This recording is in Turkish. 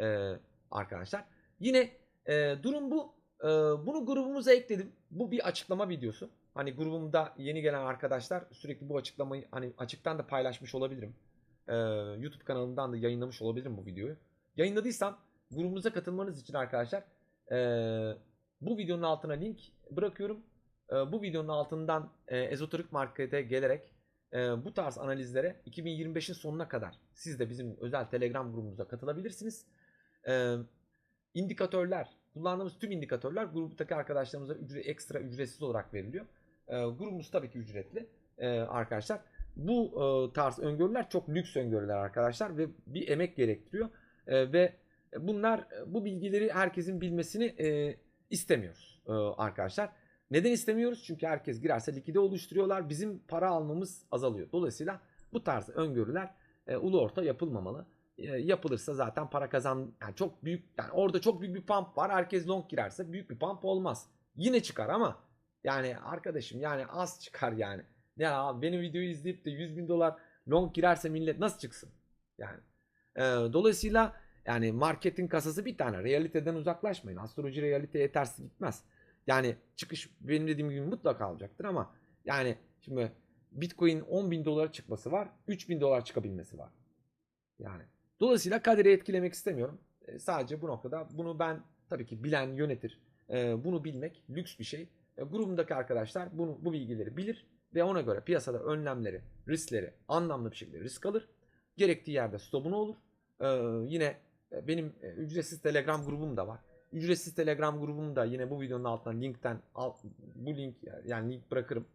e, arkadaşlar. Yine e, durum bu. E, bunu grubumuza ekledim. Bu bir açıklama videosu. Hani grubumda yeni gelen arkadaşlar sürekli bu açıklamayı hani açıktan da paylaşmış olabilirim. E, YouTube kanalımdan da yayınlamış olabilirim bu videoyu. Yayınladıysam grubumuza katılmanız için arkadaşlar e, bu videonun altına link bırakıyorum. E, bu videonun altından e, ezoterik markete gelerek e, bu tarz analizlere 2025'in sonuna kadar siz de bizim özel Telegram grubumuza katılabilirsiniz. E, indikatörler, kullandığımız tüm indikatörler gruptaki arkadaşlarımıza ücret, ekstra ücretsiz olarak veriliyor. E, grubumuz tabii ki ücretli e, arkadaşlar. Bu e, tarz öngörüler çok lüks öngörüler arkadaşlar ve bir emek gerektiriyor. E, ve bunlar bu bilgileri herkesin bilmesini e, istemiyoruz e, arkadaşlar. Neden istemiyoruz? Çünkü herkes girerse likide oluşturuyorlar. Bizim para almamız azalıyor. Dolayısıyla bu tarz öngörüler e, ulu orta yapılmamalı. Yapılırsa zaten para kazan yani çok büyük yani orada çok büyük bir pump var. Herkes long girerse büyük bir pump olmaz. Yine çıkar ama yani arkadaşım yani az çıkar yani. Ya benim videoyu izleyip de 100 bin dolar long girerse millet nasıl çıksın? Yani e, dolayısıyla yani marketin kasası bir tane. Realiteden uzaklaşmayın. Astroloji realiteye ters gitmez. Yani çıkış benim dediğim gibi mutlaka olacaktır ama yani şimdi Bitcoin 10 bin dolara çıkması var. 3 bin dolar çıkabilmesi var. Yani dolayısıyla kaderi etkilemek istemiyorum. E, sadece bu noktada bunu ben tabii ki bilen yönetir. E, bunu bilmek lüks bir şey. E, grubumdaki arkadaşlar bunu bu bilgileri bilir ve ona göre piyasada önlemleri, riskleri anlamlı bir şekilde risk alır. Gerektiği yerde stopunu olur. E, yine benim e, ücretsiz Telegram grubum da var. Ücretsiz Telegram grubumu da yine bu videonun altına linkten al, bu link yani link bırakırım.